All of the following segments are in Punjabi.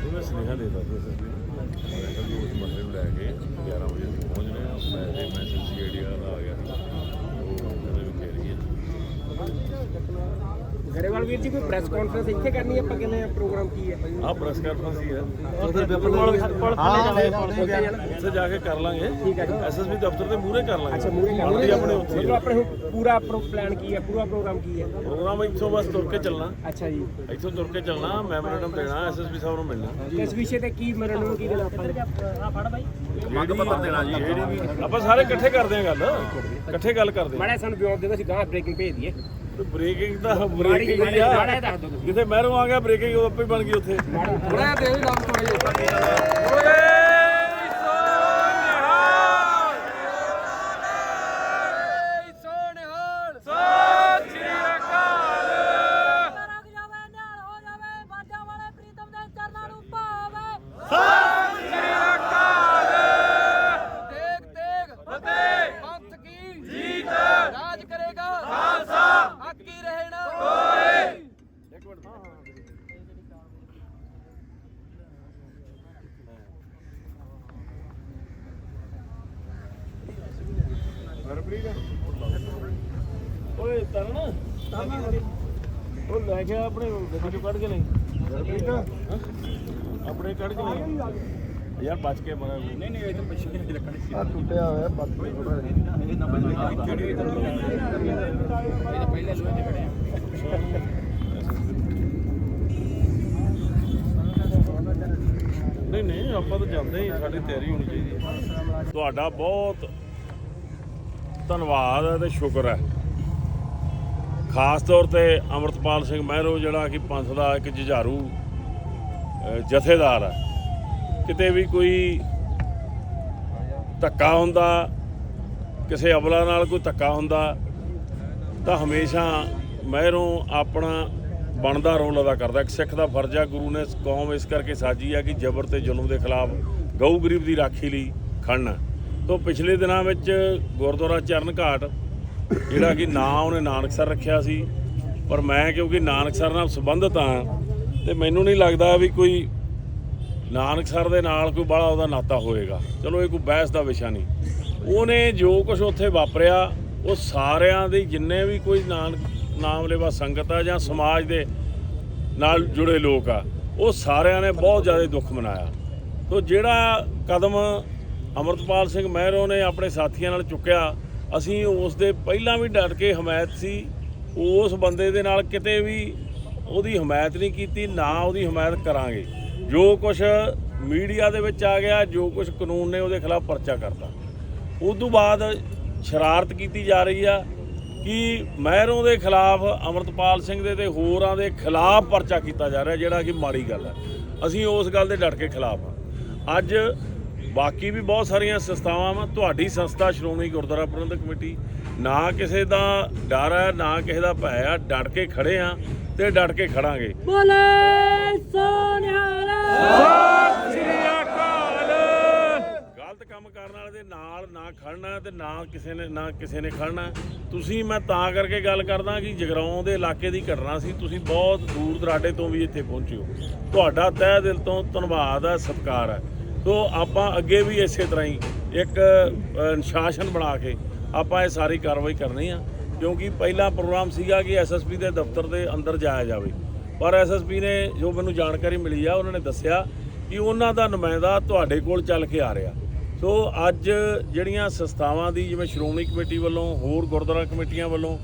ਉਹਨੇ ਸੁਨੇਹਾ ਦੇ ਦਿੱਤਾ ਸੀ ਮੈਂ ਕਿਹਾ ਵੀ ਉਸ ਬੰਦੇ ਨੂੰ ਲੈ ਕੇ 11 ਵਜੇ ਅਸੀਂ ਪਹੁੰਚ ਰਹੇ ਹਾਂ। ਮੈਂ ਤੇ ਮੈਸੇਜ ਸੀਆਈਡੀ ਵਾਲਾ ਆ ਗਿਆ ਉਹ ਕਹਿੰਦੇ ਵੀ ਫੇਰ ਹੈ ਗਰੇਵਾਲ ਵੀਰ ਜੀ ਕੋਈ ਪ੍ਰੈਸ ਕਾਨਫਰੰਸ ਇੱਥੇ ਕਰਨੀ ਆਪਾਂ ਕਹਿੰਦੇ ਆ ਪ੍ਰੋਗਰਾਮ ਕੀ ਹੈ? ਆਹ ਪ੍ਰੈਸ ਕਾਨਫਰੰਸ ਹੀ ਹੈ। ਉਧਰ ਪੇਪਰ ਉੱਥੇ ਜਾ ਕੇ ਕਰ ਲਾਂਗੇ। ਠੀਕ ਹੈ ਜੀ। ਐਸਐਸਪੀ ਦਫ਼ਤਰ ਦੇ ਮੂਹਰੇ ਕਰ ਲਾਂਗੇ। ਅੱਛਾ ਮੂਰੇ ਬਣਦੀ ਆਪਣੇ ਉੱਥੇ ਮਤਲਬ ਆਪਣੇ ਪੂਰਾ ਪਲਾਨ ਕੀ ਹੈ? ਪੂਰਾ ਪ੍ਰੋਗਰਾਮ ਕੀ ਹੈ? ਪ੍ਰੋਗਰਾਮ ਇੱਥੋਂ ਬਸ ਤੁਰ ਕੇ ਚੱਲਣਾ। ਅੱਛਾ ਜੀ। ਇੱਥੋਂ ਤੁਰ ਕੇ ਚੱਲਣਾ ਮੈਮੋਰੈਂਡਮ ਦੇਣਾ ਐਸਐਸਪੀ ਸਾਹਿਬ ਨੂੰ ਮਿਲਣਾ। ਇਸ ਵਿਸ਼ੇ ਤੇ ਕੀ ਮਰਨ ਨੂੰ ਕੀ ਦੇਣਾ ਆਪਾਂ? ਆ ਫੜ ਬਾਈ। ਮੰਗ ਪੱਤਰ ਦੇਣਾ ਜੀ ਜਿਹੜੀ ਵੀ ਆਪਾਂ ਸਾਰੇ ਇਕੱਠੇ ਕਰਦੇ ਆਂ ਗੱਲ। ਇਕੱਠੇ ਗੱਲ ਕਰਦੇ ਆਂ ਮਾੜਾ ਸਾਨੂੰ ਬਿਆਨ ਦੇ ਦਿਓ ਅਸੀਂ ਗਾਂ ਬ੍ਰੇਕਿੰਗ ਭੇਜ ਦਈਏ। ਬ੍ਰੇਕਿੰਗ ਤਾਂ ਬ੍ਰੇਕਿੰਗ ਹੀ ਆ ਜਿਹਾ ਜਿੱਥੇ ਮਹਿਰੋਂ ਆ ਗਿਆ ਬ੍ਰੇਕਿੰਗ ਉਹ ਆਪੇ ਬਣ ਗਈ ਉੱਥੇ। ਥੋੜਾ ਦੇ ਵੀ ਨਾਮ ਥੋੜਾ ਜਿਹਾ ਰੰਗ ਜਾਵੇ ਨਿਹਾਲ ਹੋ ਜਾਵੇ ਬਾਜਾਂ ਵਾਲੇ ਪ੍ਰੀਤਮ ਦੇ ਚਰਨਾਂ ਨੂੰ ਭਾਵੇ ਤੇਗ ਤੇਗ ਫਤਿਹ ਪੰਥ ਕੀ ਜੀਤ ਰਾਜ ਕਰੇਗਾ ਖਾਲਸਾ ਹੱਕ ਹੀ ਰਹਿਣਾ ਓਏ ਤਰਨ ਉਹ ਲੈ ਕੇ ਆ ਆਪਣੇ ਗੱਡੀ ਚੋਂ ਕੱਢ ਕੇ ਨਹੀਂ? ਆਪਣੇ ਕੱਢ ਕੇ ਨਹੀਂ? ਯਾਰ ਬਚ ਕੇ ਮਰਾ ਨਹੀਂ ਨਹੀਂ ਇਹ ਤਾਂ ਪਿੱਛੇ ਨਹੀਂ ਰੱਖਣੀ ਆ ਟੁੱਟਿਆ ਹੋਇਆ ਪੱਤ ਨਹੀਂ ਨਹੀਂ ਆਪਾਂ ਤਾਂ ਜਾਂਦੇ ਹੀ ਸਾਡੀ ਤਿਆਰੀ ਹੋਣੀ ਚਾਹੀਦੀ ਤੁਹਾਡਾ ਬਹੁਤ ਧੰਨਵਾਦ ਹੈ ਤੇ ਸ਼ੁਕਰ ਹੈ। ਖਾਸ ਤੌਰ ਤੇ ਅਮਰਤਪਾਲ ਸਿੰਘ ਮਹਿਰੋ ਜਿਹੜਾ ਕਿ ਪੰਥ ਦਾ ਇੱਕ ਜੁਝਾਰੂ ਜਥੇਦਾਰ ਹੈ ਕਿਤੇ ਵੀ ਕੋਈ ਧੱਕਾ ਹੁੰਦਾ, ਕਿਸੇ ਅਬਲਾ ਨਾਲ ਕੋਈ ਧੱਕਾ ਹੁੰਦਾ, ਤਾਂ ਹਮੇਸ਼ਾ ਮਹਿਰੋਂ ਆਪਣਾ ਬਣਦਾ ਰੋਲ ਅਦਾ ਕਰਦਾ। ਇੱਕ ਸਿੱਖ ਦਾ ਫਰਜ਼ ਆ, ਗੁਰੂ ਨੇ ਕੌਮ ਇਸ ਕਰਕੇ ਸਾਜੀ ਆ ਕਿ ਜ਼ਬਰ ਤੇ ਜ਼ੁਲਮ ਦੇ ਖਿਲਾਫ ਗਊ ਗਰੀਬ ਦੀ ਰਾਖੀ ਲਈ ਖੜਨਾ। ਤੋਂ ਪਿਛਲੇ ਦਿਨਾਂ ਵਿੱਚ ਗੁਰਦੁਆਰਾ ਚਰਨ ਘਾਟ ਜਿਹੜਾ ਕਿ ਨਾਂ ਉਹਨੇ ਨਾਨਕਸਰ ਰੱਖਿਆ ਸੀ, ਪਰ ਮੈਂ ਕਿਉਂਕਿ ਨਾਨਕਸਰ ਨਾਲ ਸੰਬੰਧਿਤ ਹਾਂ, ਤੇ ਮੈਨੂੰ ਨਹੀਂ ਲੱਗਦਾ ਵੀ ਕੋਈ ਨਾਨਕਸਰ ਦੇ ਨਾਲ ਕੋਈ ਬੜਾ ਉਹਦਾ ਨਾਤਾ ਹੋਏਗਾ। ਚਲੋ, ਇਹ ਕੋਈ ਬਹਿਸ ਦਾ ਵਿਸ਼ਾ ਨਹੀਂ। ਉਹਨੇ ਜੋ ਕੁਝ ਉੱਥੇ ਵਾਪਰਿਆ, ਉਹ ਸਾਰਿਆਂ ਦੇ ਜਿੰਨੇ ਵੀ ਕੋਈ ਨਾਨਕ ਨਾਮ ਲੈਵਾ ਸੰਗਤ ਆ ਜਾਂ ਸਮਾਜ ਦੇ ਨਾਲ ਜੁੜੇ ਲੋਕ ਆ, ਉਹ ਸਾਰਿਆਂ ਨੇ ਬਹੁਤ ਜ਼ਿਆਦਾ ਦੁੱਖ ਮਨਾਇਆ। ਤੋ ਜਿਹੜਾ ਕਦਮ ਅਮਰਤਪਾਲ ਸਿੰਘ ਮਹਿਰੋਂ ਨੇ ਆਪਣੇ ਸਾਥੀਆਂ ਨਾਲ ਚੁੱਕਿਆ ਅਸੀਂ ਉਸ ਦੇ ਪਹਿਲਾਂ ਵੀ ਡਟ ਕੇ ਹਮਾਇਤ ਸੀ, ਉਸ ਬੰਦੇ ਦੇ ਨਾਲ ਕਿਤੇ ਵੀ ਉਹਦੀ ਹਮਾਇਤ ਨਹੀਂ ਕੀਤੀ, ਨਾ ਉਹਦੀ ਹਮਾਇਤ ਕਰਾਂਗੇ। ਜੋ ਕੁਝ ਮੀਡੀਆ ਦੇ ਵਿੱਚ ਆ ਗਿਆ, ਜੋ ਕੁਝ ਕਾਨੂੰਨ ਨੇ ਉਹਦੇ ਖਿਲਾਫ ਪਰਚਾ ਕਰਤਾ। ਉਸ ਤੋਂ ਬਾਅਦ ਸ਼ਰਾਰਤ ਕੀਤੀ ਜਾ ਰਹੀ ਆ ਕਿ ਮਹਿਰੋਂ ਦੇ ਖਿਲਾਫ, ਅਮਰਤਪਾਲ ਸਿੰਘ ਦੇ ਤੇ ਹੋਰਾਂ ਦੇ ਖਿਲਾਫ ਪਰਚਾ ਕੀਤਾ ਜਾ ਰਿਹਾ, ਜਿਹੜਾ ਕਿ ਮਾੜੀ ਗੱਲ ਹੈ ਅਸੀਂ ਉਸ ਗੱਲ ਦੇ ਡਟ ਕੇ ਖਿਲਾਫ ਆ। ਅੱਜ ਬਾਕੀ ਵੀ ਬਹੁਤ ਸਾਰੀਆਂ ਸੰਸਥਾਵਾਂ ਵਾ। ਤੁਹਾਡੀ ਸੰਸਥਾ ਸ਼੍ਰੋਮਣੀ ਗੁਰਦੁਆਰਾ ਪ੍ਰਬੰਧਕ ਕਮੇਟੀ ਨਾ ਕਿਸੇ ਦਾ ਡਰ ਹੈ ਨਾ ਕਿਸੇ ਦਾ ਭੈ ਆ ਡਟ ਕੇ ਖੜੇ ਆ ਤੇ ਡਟ ਕੇ ਖੜਾਂਗੇ। ਬੋਲੇ ਸੋਨਿਹਾਲ। ਗਲਤ ਕੰਮ ਕਰਨ ਵਾਲੇ ਦੇ ਨਾਲ ਨਾ ਖੜਨਾ ਤੇ ਨਾ ਕਿਸੇ ਨੇ ਨਾ ਕਿਸੇ ਨੇ ਖੜਨਾ। ਤੁਸੀਂ ਮੈਂ ਤਾਂ ਕਰਕੇ ਗੱਲ ਕਰਦਾ ਕਿ ਜਗਰਾਉਂ ਦੇ ਇਲਾਕੇ ਦੀ ਘਟਨਾ ਸੀ। ਤੁਸੀਂ ਬਹੁਤ ਦੂਰ ਦਰਾਡੇ ਤੋਂ ਵੀ ਇੱਥੇ ਪਹੁੰਚੇ ਹੋ। ਤੁਹਾਡਾ ਤਹਿ ਦਿਲ ਤੋਂ ਧੰਨਵਾਦ ਹੈ ਸਤਿਕਾਰ ਹੈ। ਸੋ ਆਪਾਂ ਅੱਗੇ ਵੀ ਇਸੇ ਤਰ੍ਹਾਂ ਹੀ ਇੱਕ ਅਨੁਸ਼ਾਸਨ ਬਣਾ ਕੇ ਆਪਾਂ ਇਹ ਸਾਰੀ ਕਾਰਵਾਈ ਕਰਨੀ ਆ, ਕਿਉਂਕਿ ਪਹਿਲਾ ਪ੍ਰੋਗਰਾਮ ਸੀਗਾ ਕਿ ਐਸਐਸਪੀ ਦੇ ਦਫ਼ਤਰ ਦੇ ਅੰਦਰ ਜਾਇਆ ਜਾਵੇ। ਪਰ ਐਸਐਸਪੀ ਨੇ ਜੋ ਮੈਨੂੰ ਜਾਣਕਾਰੀ ਮਿਲੀ ਆ, ਉਹਨਾਂ ਨੇ ਦੱਸਿਆ ਕਿ ਉਹਨਾਂ ਦਾ ਨੁਮਾਇੰਦਾ ਤੁਹਾਡੇ ਕੋਲ ਚੱਲ ਕੇ ਆ ਰਿਹਾ। ਸੋ ਅੱਜ ਜਿਹੜੀਆਂ ਸੰਸਥਾਵਾਂ ਦੀ, ਜਿਵੇਂ ਸ਼੍ਰੋਮਣੀ ਕਮੇਟੀ ਵੱਲੋਂ, ਹੋਰ ਗੁਰਦੁਆਰਾ ਕਮੇਟੀਆਂ ਵੱਲੋਂ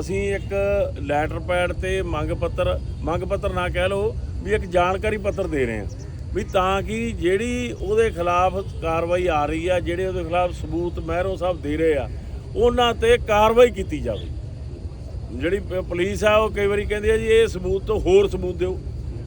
ਅਸੀਂ ਇੱਕ ਲੈਟਰ ਪੈਡ ਤੇ ਮੰਗ ਪੱਤਰ ਮੰਗ ਪੱਤਰ ਨਾ ਕਹਿ ਲਓ, ਵੀ ਇੱਕ ਜਾਣਕਾਰੀ ਪੱਤਰ ਦੇ ਰਹੇ ਹਾਂ। ਵੀ ਤਾਂ ਕਿ ਜਿਹੜੀ ਉਹਦੇ ਖਿਲਾਫ ਕਾਰਵਾਈ ਆ ਰਹੀ ਆ, ਜਿਹੜੇ ਉਹਦੇ ਖਿਲਾਫ ਸਬੂਤ ਮਹਿਰੋ ਸਾਹਿਬ ਦੇ ਰਹੇ ਆ, ਉਹਨਾਂ ਤੇ ਕਾਰਵਾਈ ਕੀਤੀ ਜਾਵੇ। ਜਿਹੜੀ ਪ- ਪੁਲਿਸ ਆ, ਉਹ ਕਈ ਵਾਰੀ ਕਹਿੰਦੀ ਆ ਜੀ, ਇਹ ਸਬੂਤ ਤੋਂ ਹੋਰ ਸਬੂਤ ਦਿਓ।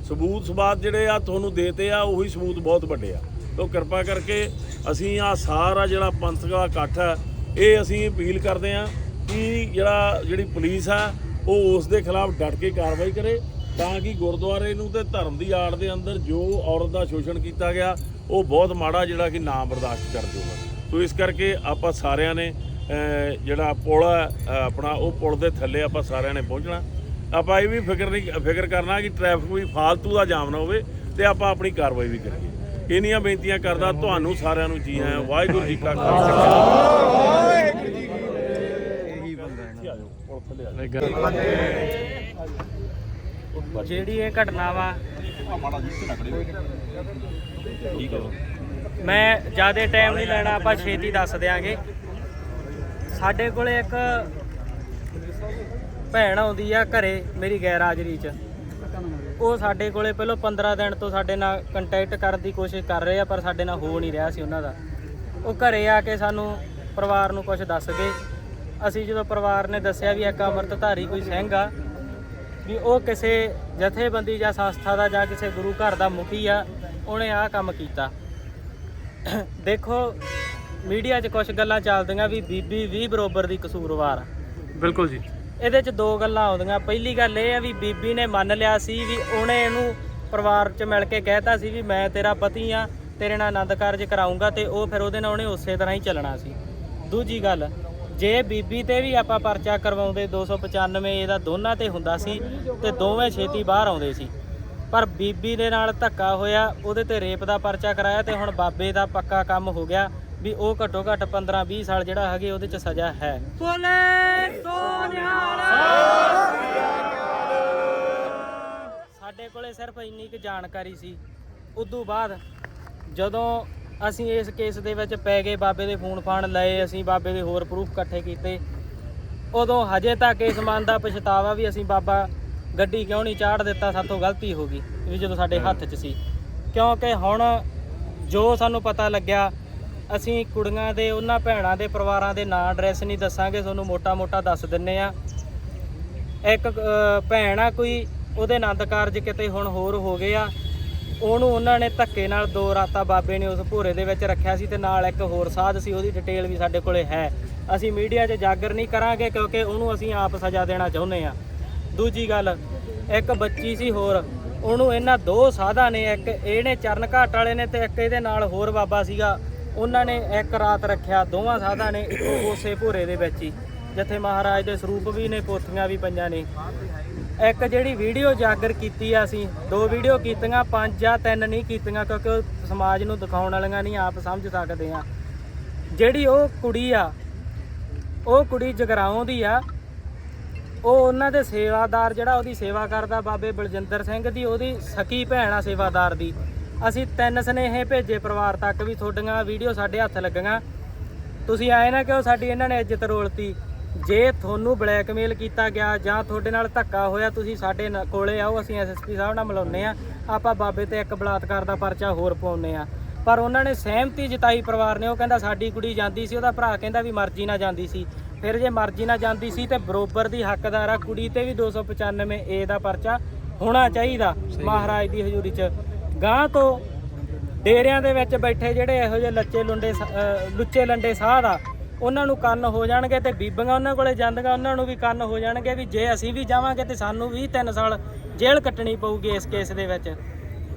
ਸਬੂਤ ਸਬਾਤ ਜਿਹੜੇ ਆ, ਤੁਹਾਨੂੰ ਦੇਤੇ ਆ, ਉਹੀ ਸਬੂਤ ਬਹੁਤ ਵੱਡੇ ਆ। ਤੋਂ ਕਿਰਪਾ ਕਰਕੇ ਅਸੀਂ ਆ ਸਾਰਾ ਜਿਹੜਾ ਪੰਥਕ ਦਾ ਇਕੱਠ ਹੈ ਇਹ ਅਸੀਂ ਅਪੀਲ ਕਰਦੇ ਆ ਕਿ ਜਿਹੜਾ ਜਿਹੜੀ ਪੁਲਿਸ ਆ, ਉਹ ਉਸ ਦੇ ਖਿਲਾਫ ਡਟ ਕੇ ਕਾਰਵਾਈ ਕਰੇ। ਤਾਂ ਕਿ ਗੁਰਦੁਆਰੇ ਨੂੰ ਤੇ ਧਰਮ ਦੀ ਆੜ ਦੇ ਅੰਦਰ ਜੋ ਔਰਤ ਦਾ ਸ਼ੋਸ਼ਣ ਕੀਤਾ ਗਿਆ ਉਹ ਬਹੁਤ ਮਾੜਾ ਜਿਹੜਾ ਕਿ ਨਾ ਬਰਦਾਸ਼ਤ ਕਰ ਜਾਊਗਾ ਸੋ ਇਸ ਕਰਕੇ ਆਪਾਂ ਸਾਰਿਆਂ ਨੇ ਜਿਹੜਾ ਪੁਲ ਆਪਣਾ ਉਹ ਪੁਲ ਦੇ ਥੱਲੇ ਆਪਾਂ ਸਾਰਿਆਂ ਨੇ ਪਹੁੰਚਣਾ। ਆਪਾਂ ਇਹ ਵੀ ਫਿਕਰ ਨਹੀਂ ਫਿਕਰ ਕਰਨਾ ਕਿ ਟ੍ਰੈਫਿਕ ਵੀ ਫਾਲਤੂ ਦਾ ਜਾਮ ਨਾ ਹੋਵੇ ਤੇ ਆਪਾਂ ਆਪਣੀ ਕਾਰਵਾਈ ਵੀ ਕਰੀਏ। ਇੰਨੀਆਂ ਬੇਨਤੀਆਂ ਕਰਦਾ ਤੁਹਾਨੂੰ ਸਾਰਿਆਂ ਨੂੰ ਜੀ ਆਇਆਂ ਵਾਹਿਗੁਰੂ ਜੀ ਕਾ ਖਾਲਸਾ। ਜਿਹੜੀ ਇਹ ਘਟਨਾ ਵਾ, ਮੈਂ ਜ਼ਿਆਦਾ ਟਾਈਮ ਨਹੀਂ ਲੈਣਾ, ਆਪਾਂ ਛੇਤੀ ਦੱਸ ਦਿਆਂਗੇ। ਸਾਡੇ ਕੋਲੇ ਇੱਕ ਭੈਣ ਆਉਂਦੀ ਆ ਘਰੇ, ਮੇਰੀ ਗੈਰ ਹਾਜ਼ਰੀ 'ਚ ਉਹ ਸਾਡੇ ਕੋਲੇ ਪਹਿਲਾਂ 15 ਦਿਨ ਤੋਂ ਸਾਡੇ ਨਾਲ ਕੰਟੈਕਟ ਕਰਨ ਦੀ ਕੋਸ਼ਿਸ਼ ਕਰ ਰਹੇ ਆ, ਪਰ ਸਾਡੇ ਨਾਲ ਹੋ ਨਹੀਂ ਰਿਹਾ ਸੀ ਉਹਨਾਂ ਦਾ। ਉਹ ਘਰੇ ਆ ਕੇ ਸਾਨੂੰ ਪਰਿਵਾਰ ਨੂੰ ਕੁਝ ਦੱਸ ਗਏ। ਅਸੀਂ ਜਦੋਂ ਪਰਿਵਾਰ ਨੇ ਦੱਸਿਆ ਵੀ ਇੱਕ ਅੰਮ੍ਰਿਤਧਾਰੀ ਕੋਈ ਸਿੰਘ ਆ ਵੀ ਉਹ ਕਿਸੇ ਜਥੇਬੰਦੀ ਜਾਂ ਸੰਸਥਾ ਦਾ ਜਾਂ ਕਿਸੇ ਗੁਰੂ ਘਰ ਦਾ ਮੁਖੀ ਆ ਉਹਨੇ ਆਹ ਕੰਮ ਕੀਤਾ। ਦੇਖੋ ਮੀਡੀਆ 'ਚ ਕੁਝ ਗੱਲਾਂ ਚੱਲਦੀਆਂ ਵੀ ਬੀਬੀ ਵੀ ਬਰੋਬਰ ਦੀ ਕਸੂਰਵਾਰ ਆ। ਬਿਲਕੁਲ ਜੀ। ਇਹਦੇ 'ਚ ਦੋ ਗੱਲਾਂ ਆਉਂਦੀਆਂ। ਪਹਿਲੀ ਗੱਲ ਇਹ ਆ ਵੀ ਬੀਬੀ ਨੇ ਮੰਨ ਲਿਆ ਸੀ ਵੀ ਉਹਨੇ ਇਹਨੂੰ ਪਰਿਵਾਰ 'ਚ ਮਿਲ ਕੇ ਕਹਿਤਾ ਸੀ ਵੀ ਮੈਂ ਤੇਰਾ ਪਤੀ ਆ ਤੇਰੇ ਨਾਲ ਆਨੰਦ ਕਾਰਜ ਕਰਾਉਂਗਾ ਤੇ ਉਹ ਫਿਰ ਉਹਦੇ ਨਾਲ ਉਹਨੇ ਉਸੇ ਤਰ੍ਹਾਂ ਹੀ ਚੱਲਣਾ ਸੀ। ਦੂਜੀ ਗੱਲ ਜੇ ਬੀਬੀ ਤੇ ਵੀ ਆਪਾਂ ਪਰਚਾ ਕਰਵਾਉਂਦੇ 295 ਇਹਦਾ ਦੋਨਾਂ ਤੇ ਹੁੰਦਾ ਸੀ ਤੇ ਦੋਵੇਂ ਛੇਤੀ ਬਾਹਰ ਆਉਂਦੇ ਸੀ। ਪਰ ਬੀਬੀ ਦੇ ਨਾਲ ਧੱਕਾ ਹੋਇਆ ਉਹਦੇ ਤੇ ਰੇਪ ਦਾ ਪਰਚਾ ਕਰਾਇਆ ਤੇ ਹੁਣ ਬਾਬੇ ਦਾ ਪੱਕਾ ਕੰਮ ਹੋ ਗਿਆ ਵੀ ਉਹ ਘੱਟੋ ਘੱਟ 15 20 ਸਾਲ ਜਿਹੜਾ ਹੈਗੇ ਉਹਦੇ ਚ ਸਜ਼ਾ ਹੈ। ਬੋਲੇ ਸਾਡੇ ਕੋਲੇ ਸਿਰਫ ਇੰਨੀ ਕੁ ਜਾਣਕਾਰੀ ਸੀ। ਉਦੋਂ ਬਾਅਦ ਜਦੋਂ ਅਸੀਂ ਇਸ ਕੇਸ ਦੇ ਵਿੱਚ ਪੈ ਗਏ, ਬਾਬੇ ਦੇ ਫੋਨ ਫਾਨ ਲਏ, ਅਸੀਂ ਬਾਬੇ ਦੇ ਹੋਰ ਪ੍ਰੂਫ ਇਕੱਠੇ ਕੀਤੇ। ਉਦੋਂ ਹਜੇ ਤੱਕ ਇਸ ਮਨ ਦਾ ਪਛਤਾਵਾ ਵੀ ਅਸੀਂ ਬਾਬਾ ਗੱਡੀ ਕਿਉਂ ਨਹੀਂ ਚਾੜ ਦਿੱਤਾ ਸਾਥੋਂ ਗਲਤੀ ਹੋ ਗਈ ਵੀ ਜਦੋਂ ਸਾਡੇ ਹੱਥ 'ਚ ਸੀ। ਕਿਉਂਕਿ ਹੁਣ ਜੋ ਸਾਨੂੰ ਪਤਾ ਲੱਗਿਆ, ਅਸੀਂ ਕੁੜੀਆਂ ਦੇ, ਉਹਨਾਂ ਭੈਣਾਂ ਦੇ ਪਰਿਵਾਰਾਂ ਦੇ ਨਾਂ ਐਡਰੈਸ ਨਹੀਂ ਦੱਸਾਂਗੇ, ਤੁਹਾਨੂੰ ਮੋਟਾ-ਮੋਟਾ ਦੱਸ ਦਿੰਨੇ ਆ। ਇੱਕ ਭੈਣ ਆ ਕੋਈ, ਉਹਦੇ ਆਨੰਦ ਕਾਰਜ ਕਿਤੇ ਹੁਣ ਹੋਰ ਹੋ ਗਏ ਆ। ਉਹਨੂੰ ਉਹਨਾਂ ਨੇ ਧੱਕੇ ਨਾਲ ਦੋ ਰਾਤਾਂ ਬਾਬੇ ਨੇ ਉਸ ਭੋਰੇ ਦੇ ਵਿੱਚ ਰੱਖਿਆ ਸੀ ਤੇ ਨਾਲ ਇੱਕ ਹੋਰ ਸਾਧ ਸੀ, ਉਹਦੀ ਡਿਟੇਲ ਵੀ ਸਾਡੇ ਕੋਲੇ ਹੈ। ਅਸੀਂ ਮੀਡੀਆ 'ਚ ਜਾਗਰ ਨਹੀਂ ਕਰਾਂਗੇ ਕਿਉਂਕਿ ਉਹਨੂੰ ਅਸੀਂ ਆਪ ਸਜ਼ਾ ਦੇਣਾ ਚਾਹੁੰਦੇ ਆ ਦੂਜੀ ਗੱਲ, ਇੱਕ ਬੱਚੀ ਸੀ ਹੋਰ, ਉਹਨੂੰ ਇਹਨਾਂ ਦੋ ਸਾਧਾਂ ਨੇ, ਇੱਕ ਇਹਨੇ ਚਰਨ ਘਾਟ ਵਾਲੇ ਨੇ ਤੇ ਇੱਕ ਇਹਦੇ ਨਾਲ ਹੋਰ ਬਾਬਾ ਸੀਗਾ। ਉਹਨਾਂ ਨੇ ਇੱਕ ਰਾਤ ਰੱਖਿਆ, ਦੋਵਾਂ ਸਾਧਾਂ ਨੇ ਇੱਕੋ ਉਸੇ ਭੋਰੇ ਦੇ ਵਿੱਚ ਹੀ। ਜਿੱਥੇ ਮਹਾਰਾਜ ਦੇ ਸਰੂਪ ਵੀ ਨੇ, ਪੋਥੀਆਂ ਵੀ ਪਈਆਂ ਨੇ। ਇੱਕ ਜਿਹੜੀ ਵੀਡੀਓ ਜਾਗਰ ਕੀਤੀ ਆ ਅਸੀਂ, ਦੋ ਵੀਡੀਓ ਕੀਤੀਆਂ, ਪੰਜ ਜਾਂ ਤਿੰਨ ਨਹੀਂ ਕੀਤੀਆਂ, ਕਿਉਂਕਿ ਉਹ ਸਮਾਜ ਨੂੰ ਦਿਖਾਉਣ ਵਾਲੀਆਂ ਨਹੀਂ, ਆਪ ਸਮਝ ਸਕਦੇ ਆ। ਜਿਹੜੀ ਉਹ ਕੁੜੀ ਆ, ਉਹ ਕੁੜੀ ਜਗਰਾਉਂ ਦੀ ਆ। ਉਹ ਉਹਨਾਂ ਦੇ ਸੇਵਾਦਾਰ, ਜਿਹੜਾ ਉਹਦੀ ਸੇਵਾ ਕਰਦਾ ਬਾਬੇ ਬਲਜਿੰਦਰ ਸਿੰਘ ਦੀ, ਉਹਦੀ ਸਕੀ ਭੈਣ ਆ ਸੇਵਾਦਾਰ ਦੀ। ਅਸੀਂ ਤਿੰਨ ਸਨੇਹੇ ਭੇਜੇ ਪਰਿਵਾਰ ਤੱਕ ਵੀ ਤੁਹਾਡੀਆਂ ਵੀਡੀਓ ਸਾਡੇ ਹੱਥ ਲੱਗੀਆਂ। ਤੁਸੀਂ ਆਏ ਨਾ ਕਿ ਉਹ ਸਾਡੀ ਇਹਨਾਂ ਨੇ ਇੱਜ਼ਤ ਰੋਲਤੀ। ਜੇ ਤੁਹਾਨੂੰ ਬਲੈਕਮੇਲ ਕੀਤਾ ਗਿਆ ਜਾਂ ਤੁਹਾਡੇ ਨਾਲ ਧੱਕਾ ਹੋਇਆ ਤੁਸੀਂ ਸਾਡੇ ਨਾਲ- ਕੋਲੇ ਆਓ ਅਸੀਂ ਐਸਐਸਪੀ ਸਾਹਿਬ ਨਾਲ ਮਿਲਾਉਂਦੇ ਆ ਆਪਾਂ ਬਾਬੇ ਤੇ ਇੱਕ ਬਲਾਤਕਾਰ ਦਾ ਪਰਚਾ ਹੋਰ ਪਾਉਂਦੇ ਆ ਪਰ ਉਹਨਾਂ ਨੇ ਸਹਿਮਤੀ ਜਤਾਈ ਪਰਿਵਾਰ ਨੇ ਉਹ ਕਹਿੰਦਾ ਸਾਡੀ ਕੁੜੀ ਜਾਂਦੀ ਸੀ ਉਹਦਾ ਭਰਾ ਕਹਿੰਦਾ ਵੀ ਮਰਜ਼ੀ ਨਾਲ ਜਾਂਦੀ ਸੀ। ਫਿਰ ਜੇ ਮਰਜ਼ੀ ਨਾਲ ਜਾਂਦੀ ਸੀ ਤੇ ਬਰੋਬਰ ਦੀ ਹੱਕਦਾਰ ਆ ਕੁੜੀ ਤੇ ਵੀ 295 ਏ ਦਾ ਪਰਚਾ ਹੋਣਾ ਚਾਹੀਦਾ ਮਹਾਰਾਜ ਦੀ ਹਜ਼ੂਰੀ 'ਚ। ਗਾਂ ਤੋਂ ਡੇਰਿਆਂ ਦੇ ਵਿੱਚ ਬੈਠੇ ਜਿਹੜੇ ਇਹੋ ਜਿਹੇ ਲੱਚੇ ਲੁੰਡੇ ਸ- ਅਹ ਲੁੱਚੇ ਲੰਡੇ ਸਾਧ ਆ ਉਹਨਾਂ ਨੂੰ ਕੰਨ ਹੋ ਜਾਣਗੇ ਤੇ ਬੀਬੀਆਂ ਉਹਨਾਂ ਕੋਲੇ ਜਾਂਦੀਆਂ, ਉਹਨਾਂ ਨੂੰ ਵੀ ਕੰਨ ਹੋ ਜਾਣਗੇ ਵੀ ਜੇ ਅਸੀਂ ਵੀ ਜਾਵਾਂਗੇ ਤੇ ਸਾਨੂੰ ਵੀ 3 ਸਾਲ ਜੇਲ੍ਹ ਕੱਟਣੀ ਪਊਗੀ ਇਸ ਕੇਸ ਦੇ ਵਿੱਚ।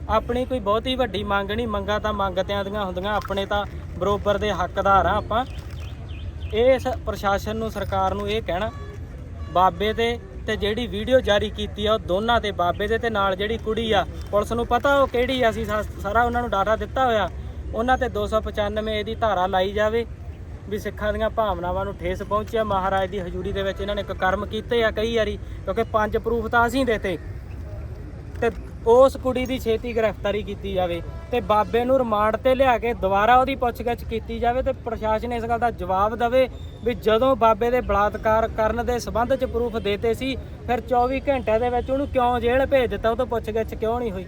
ਆਪਣੀ ਕੋਈ ਬਹੁਤੀ ਵੱਡੀ ਮੰਗ ਨਹੀਂ, ਮੰਗਾ ਤਾਂ ਮੰਗਤਿਆਂ ਦੀਆਂ ਹੁੰਦੀਆਂ, ਆਪਣੇ ਤਾਂ ਬਰੋਬਰ ਦੇ ਹੱਕਦਾਰ ਆ ਆਪਾਂ। ਇਸ ਪ੍ਰਸ਼ਾਸਨ ਨੂੰ, ਸਰਕਾਰ ਨੂੰ ਇਹ ਕਹਿਣਾ, ਬਾਬੇ ਤੇ ਤੇ ਜਿਹੜੀ ਵੀਡੀਓ ਜਾਰੀ ਕੀਤੀ ਆ, ਉਹ ਦੋਨਾਂ ਤੇ, ਬਾਬੇ ਦੇ ਤੇ ਨਾਲ ਜਿਹੜੀ ਕੁੜੀ ਆ, ਪੁਲਿਸ ਨੂੰ ਪਤਾ ਉਹ ਕਿਹੜੀ ਆ, ਅਸੀਂ ਸਾ- ਸਾਰਾ ਉਹਨਾਂ ਨੂੰ ਡਾਟਾ ਦਿੱਤਾ ਹੋਇਆ। ਉਹਨਾਂ ਤੇ 295 ਇਹਦੀ ਧਾਰਾ ਲਾਈ ਜਾਵੇ। ਵੀ ਸਿੱਖਾਂ ਦੀਆਂ ਭਾਵਨਾਵਾਂ ਨੂੰ ਠੇਸ ਪਹੁੰਚਿਆ ਮਹਾਰਾਜ ਦੀ ਹਜ਼ੂਰੀ ਦੇ ਵਿੱਚ ਇਹਨਾਂ ਨੇ ਕਰਮ ਕੀਤੇ ਆ ਕਈ ਵਾਰੀ, ਕਿਉਂਕਿ ਪੰਜ ਪ੍ਰੂਫ ਤਾਂ ਅਸੀਂ ਦਿੱਤੇ। ਤੇ ਉਸ ਕੁੜੀ ਦੀ ਛੇਤੀ ਗ੍ਰਿਫਤਾਰੀ ਕੀਤੀ ਜਾਵੇ ਤੇ ਬਾਬੇ ਨੂੰ ਰਿਮਾਂਡ ਤੇ ਲਿਆ ਕੇ ਦੁਬਾਰਾ ਉਹਦੀ ਪੁੱਛਗਿੱਛ ਕੀਤੀ ਜਾਵੇ ਤੇ ਪ੍ਰਸ਼ਾਸਨ ਇਸ ਗੱਲ ਦਾ ਜਵਾਬ ਦੇਵੇ ਵੀ ਜਦੋਂ ਬਾਬੇ ਦੇ ਬਲਾਤਕਾਰ ਕਰਨ ਦੇ ਸਬੰਧ 'ਚ ਪ੍ਰੂਫ ਦੇਤੇ ਸੀ, ਫਿਰ 24 ਘੰਟਿਆਂ ਦੇ ਵਿੱਚ ਉਹਨੂੰ ਕਿਉਂ ਜੇਲ੍ਹ ਭੇਜ ਦਿੱਤਾ? ਉਹ ਤੋਂ ਪੁੱਛਗਿੱਛ ਕਿਉਂ ਨਹੀਂ ਹੋਈ?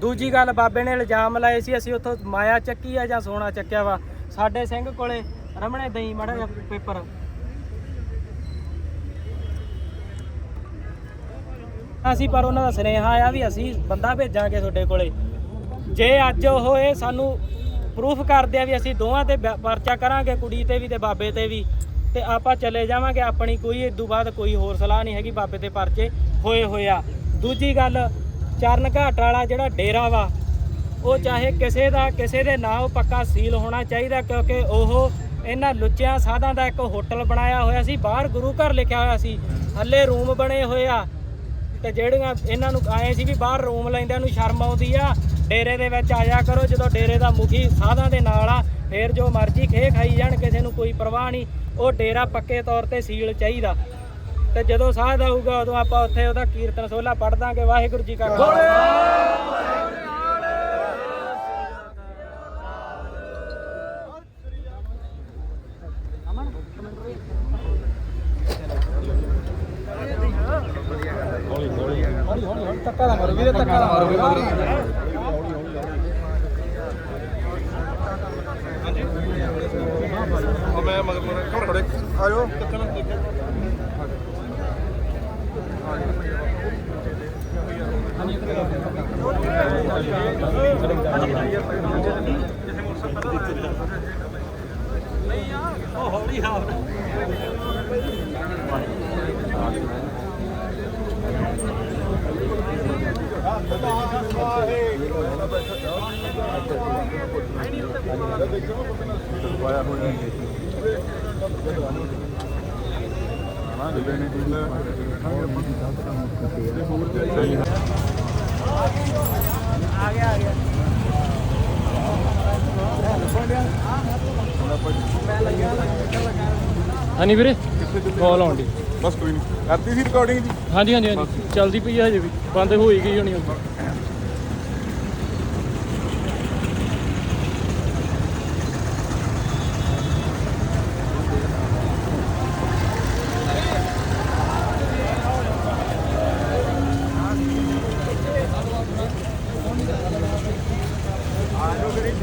ਦੂਜੀ ਗੱਲ, ਬਾਬੇ ਨੇ ਇਲਜ਼ਾਮ ਲਾਏ ਸੀ, ਅਸੀਂ ਉੱਥੋਂ ਮਾਇਆ ਚੱਕੀ ਆ ਜਾਂ ਸੋਨਾ ਚੱਕਿਆ ਵਾ? ਸਾਡੇ ਸਿੰਘ ਕੋਲੇ ਰਮਣੇ ਦਈ ਮੜਾ ਜਿਹਾ ਪੇਪਰ। ਅਸੀਂ ਪਰ ਉਹਨਾਂ ਦਾ ਸੁਨੇਹਾ ਆ ਵੀ ਅਸੀਂ ਬੰਦਾ ਭੇਜਾਂਗੇ ਤੁਹਾਡੇ ਕੋਲੇ। ਜੇ ਅੱਜ ਉਹ ਇਹ ਸਾਨੂੰ ਪ੍ਰੂਫ ਕਰਦੇ ਆ ਵੀ ਅਸੀਂ ਦੋਵਾਂ ਤੇ ਬ- ਪਰਚਾ ਕਰਾਂਗੇ, ਕੁੜੀ ਤੇ ਵੀ ਤੇ ਬਾਬੇ ਤੇ ਵੀ, ਤੇ ਆਪਾਂ ਚਲੇ ਜਾਵਾਂਗੇ, ਆਪਣੀ ਕੋਈ ਇਦੋਂ ਬਾਅਦ ਕੋਈ ਹੋਰ ਸਲਾਹ ਨਹੀਂ ਹੈਗੀ ਬਾਬੇ ਤੇ ਪਰਚੇ ਹੋਏ ਹੋਏ ਆ। ਦੂਜੀ ਗੱਲ, ਚਰਨ ਘਾਟ ਵਾਲਾ ਜਿਹੜਾ ਡੇਰਾ ਵਾ, ਉਹ ਚਾਹੇ ਕਿਸੇ ਦਾ, ਕਿਸੇ ਦੇ ਨਾਂ ਉਹ ਪੱਕਾ ਸੀਲ ਹੋਣਾ ਚਾਹੀਦਾ ਕਿਉਂਕਿ ਉਹ ਇਹਨਾਂ ਲੁੱਚਿਆਂ ਸਾਧਾਂ ਦਾ ਇੱਕ ਹੋਟਲ ਬਣਾਇਆ ਹੋਇਆ ਸੀ, ਬਾਹਰ ਗੁਰੂ ਘਰ ਲਿਖਿਆ ਹੋਇਆ ਸੀ ਥੱਲੇ ਰੂਮ ਬਣੇ ਹੋਏ ਆ। ਤੇ ਜਿਹੜੀਆਂ ਇਹਨਾਂ ਨੂੰ ਆਏ ਸੀ ਵੀ ਬਾਹਰ ਰੂਮ ਲੈਂਦਿਆਂ ਨੂੰ ਸ਼ਰਮ ਆਉਂਦੀ ਆ, ਡੇਰੇ ਦੇ ਵਿੱਚ ਆਇਆ ਕਰੋ, ਜਦੋਂ ਡੇਰੇ ਦਾ ਮੁਖੀ ਸਾਧਾਂ ਦੇ ਨਾਲ ਆ, ਫੇਰ ਜੋ ਮਰਜ਼ੀ ਖੇ ਖਾਈ ਜਾਣ, ਕਿਸੇ ਨੂੰ ਕੋਈ ਪਰਵਾਹ ਨਹੀਂ, ਉਹ ਡੇਰਾ ਪੱਕੇ ਤੌਰ ਤੇ ਸੀਲ ਚਾਹੀਦਾ। ਤੇ ਜਦੋਂ ਸਾਧ ਆਊਗਾ, ਉਦੋਂ ਆਪਾਂ ਉੱਥੇ ਉਹਦਾ ਕੀਰਤਨ ਸੋਲਾ ਪੜ ਦਾਂਗੇ ਵਾਹਿਗੁਰੂ ਜੀ ਕਾ ਖਾਲਸਾ। ਮੈਂ ਮਗਰ ਮਗਰ। ਖੜ ਹਾਂਜੀ ਵੀਰੇ ਕਾਲ ਆਉਣ ਦੀ ਬਸ ਕੋਈ ਨਹੀਂ ਕਰਤੀ ਸੀ ਰਿਕਾਰਡਿੰਗ ਜੀ? ਹਾਂਜੀ ਹਾਂਜੀ ਹਾਂਜੀ। ਚੱਲਦੀ ਪਈ ਹੈ ਹਜੇ ਵੀ। ਬੰਦ ਹੋ ਹੀ ਗਈ ਹੋਣੀ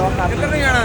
ਹੁਣ ਕਿੱਧਰ ਨਹੀਂ ਜਾਣਾ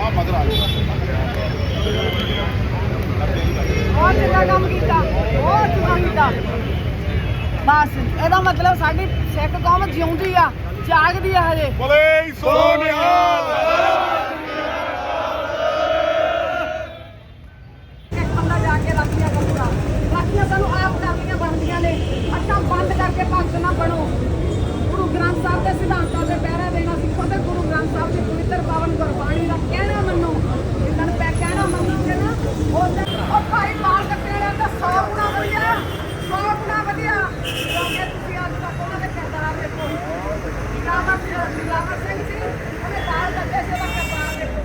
ਆ ਮਗਰ ਆ ਜਾਓ ਬਹੁਤ ਚੰਗਾ ਕੰਮ ਕੀਤਾ, ਬਹੁਤ ਚੰਗਾ ਕੀਤਾ। ਬਸ, ਇਹਦਾ ਮਤਲਬ ਸਾਡੀ ਸਿੱਖ ਕੌਮ ਜਿਉਂਦੀ ਆ, ਜਾਗਦੀ ਆ ਹਜੇ। ਬੋਲੇ, ਸੋਨਿਹਾਲ। ਇੱਕ ਬੰਦਾ ਜਾ ਕੇ ਰਾਖੀਆਂ ਕਰੂਗਾ ਰਾਖੀਆਂ ਸਾਨੂੰ ਆਪ ਕਰਨੀਆਂ ਬਣਦੀਆਂ ਨੇ ਅੱਖਾਂ ਬੰਦ ਕਰਕੇ ਭਗਤ ਨਾ ਬਣੋ ਗੁਰੂ ਗ੍ਰੰਥ ਸਾਹਿਬ ਦੇ ਸਿਧਾਂਤਾਂ ਤੇ ਪਹਿਰਾ ਦੇਣਾ ਸਿੱਖੋ ਤੇ ਗੁਰੂ ਗ੍ਰੰਥ ਸਾਹਿਬ ਦੀ ਪਵਿੱਤਰ ਪਾਵਨ ਗੁਰਬਾਣੀ ਦਾ ਕਹਿਣਾ ਮੰਨੋ ਜਿੱਦਾਂ ਪੈ ਕਹਿਣਾ ਮੰਨੋਗੇ ਨਾ ਉਹ ਉਹ ਭਾਈ ਮਾਰ ਕੱਟੇ ਵਾਲਿਆਂ ਦਾ 100 ਗੁਣਾ ਵਧੀਆ 100 ਗੁਣਾ ਵਧੀਆ ਕਿਉਂਕਿ ਤੁਸੀਂ ਅੱਜ ਤੱਕ ਉਹਨਾਂ ਦੇ ਕਿਰਦਾਰ ਦੇਖੋ ਲੀਲਾਵਰ ਲੀਲਾਵਰ ਸਿੰਘ ਸੀ ਉਹਨੇ ਬਾਲ ਕੱਟੇ ਸੀ ਉਹਦਾ ਕਿਰਦਾਰ ਦੇਖੋ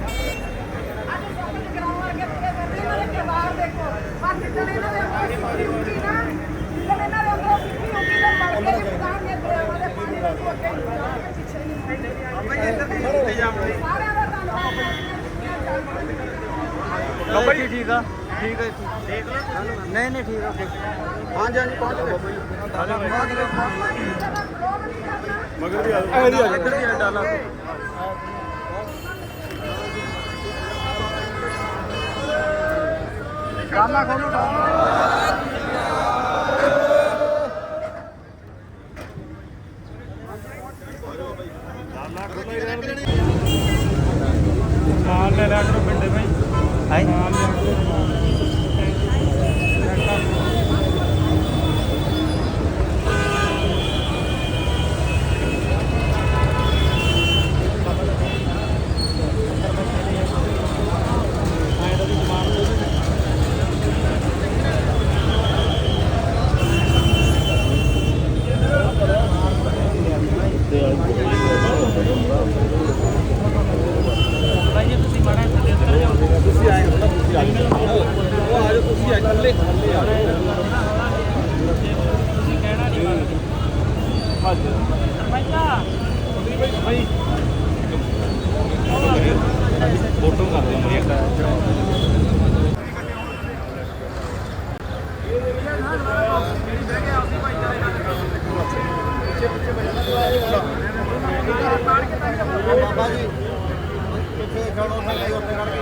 ਅੱਜ ਸਭ ਗਰਾਉਂ ਵਰਗੇ ਪੂਰੇ ਬੰਦੇ ਇਹਨਾਂ ਦੇ ਕਿਰਦਾਰ ਦੇਖੋ ਪਰ ਜਿੱਦਣ ਇਹਨਾਂ ਦੇ ਅੰਦਰ ਸਿੱਖੀ ਹੁੰਦੀ ਨਾ ਜਿੱਦਣ ਇਹਨਾਂ ਦੇ ਅੰਦਰ ਸਿੱਖੀ ਹੁੰਦੀ ਤਾਂ ਮਰ ਕੇ ਵੀ ਪਕਾਂਗੇ ਦਰਿਆਵਾਂ ਦੇ ਪਾਣੀ ਦੇ ਤੋਂ ਅੱਗੇ ਨਹੀਂ ਜਾਣਗੇ ਪਿੱਛੇ ਨਹੀਂ ਮੁੜਦੇ। ਸਾਰਿਆਂ ਦਾ ਧੰਨਵਾਦ ਬਾਬਾ ਜੀ ਠੀਕ ਆ ਠੀਕ ਹੈ ਦੇਖ ਲਓ ਨਹੀਂ ਨਹੀਂ ਠੀਕ ਹੈ ਹਾਂਜੀ ਹਾਂਜੀ ਪਹੁੰਚ ਗਏ। ਮਗਰ ਵੀ ਆ ਜਾਓ। ਇੱਧਰ ਦੀ ਆ ਡਾਲਾ ਡਾਲਾ ਖੋਲੋ ਮਾਲ ਲੈ ਲਿਆ ਕਰੋ ਪਿੰਡੇ ਭਾਈ ਮਾਲ ਲਿਆ ਕਰੋ ਭਾਈ ਜੀ ਤੁਸੀਂ ਮਾੜਾ ਥੱਲੇ ਉਤਰ ਜਾਓ ਤੁਸੀਂ ਕਹਿਣਾ ਨਹੀਂ ਮੰਨਦੇ ਸਰਪੰਚਾ ਬਾਬਾ ਜੀ ਕਿੱਥੇ ਖੜੋ ਥੱਲੇ ਉੱਥੇ ਖੜ ਕੇ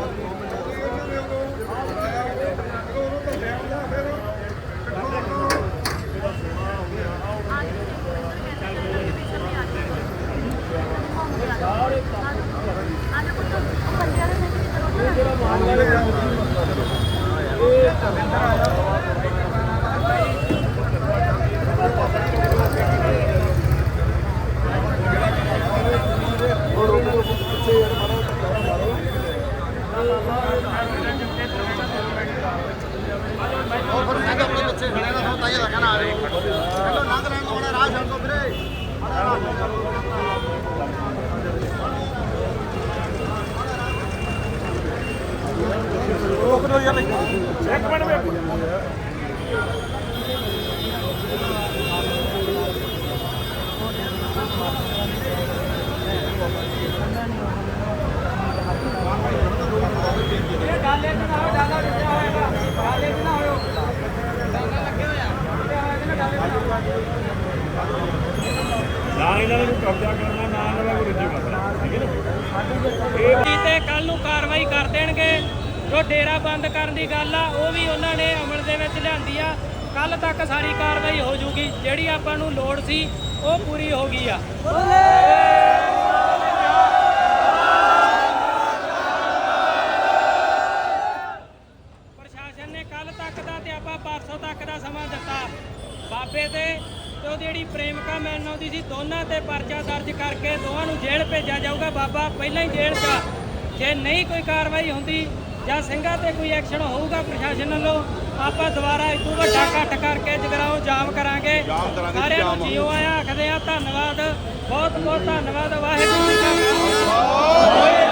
¡Vamos! ¡Vamos! ਡੇਰਾ ਬੰਦ ਕਰਨ ਦੀ ਗੱਲ ਆ, ਉਹ ਵੀ ਉਹਨਾਂ ਨੇ ਅਮਲ ਦੇ ਵਿੱਚ ਲਿਆਂਦੀ ਆ। ਕੱਲ ਤੱਕ ਸਾਰੀ ਕਾਰਵਾਈ ਹੋ ਜੂਗੀ, ਜਿਹੜੀ ਆਪਾਂ ਨੂੰ ਲੋੜ ਸੀ, ਉਹ ਪੂਰੀ ਹੋ ਗਈ ਆ। ਪ੍ਰਸ਼ਾਸਨ ਨੇ ਕੱਲ ਤੱਕ ਦਾ ਤੇ ਆਪਾਂ ਪਰਸੋਂ ਤੱਕ ਦਾ ਸਮਾਂ ਦਿੱਤਾ। ਬਾਬੇ ਤੇ ਤੇ ਉਹਦੀ ਜਿਹੜੀ ਪ੍ਰੇਮਿਕਾ ਮੈਨੂੰ ਆਉਂਦੀ ਸੀ, ਦੋਨਾਂ ਤੇ ਪਰਚਾ ਦਰਜ ਕਰਕੇ ਦੋਵਾਂ ਨੂੰ ਜੇਲ੍ਹ ਭੇਜਿਆ ਜਾਊਗਾ। ਬਾਬਾ ਪਹਿਲਾਂ ਹੀ ਜੇਲ੍ਹ 'ਚ ਆ। ਜੇ ਨਹੀਂ ਕੋਈ ਕਾਰਵਾਈ ਹੁੰਦੀ ਜਾਂ ਸਿੰਘਾਂ ਤੇ ਕੋਈ ਐਕਸ਼ਨ ਹੋਊਗਾ ਪ੍ਰਸ਼ਾਸਨ ਵੱਲੋਂ ਆਪਾਂ ਦੁਬਾਰਾ ਇਤੋਂ ਵੱਡਾ ਇਕੱਠ ਕਰਕੇ ਜਗਰਾਉਂ ਜਾਮ ਕਰਾਂਗੇ। ਸਾਰਿਆਂ ਨੂੰ ਜੀਓ ਆਇਆ ਆਖਦੇ ਆ ਧੰਨਵਾਦ ਬਹੁਤ ਬਹੁਤ ਧੰਨਵਾਦ ਵਾਹਿਗੁਰੂ ਜੀ ਕਾ ਖਾਲਸਾ।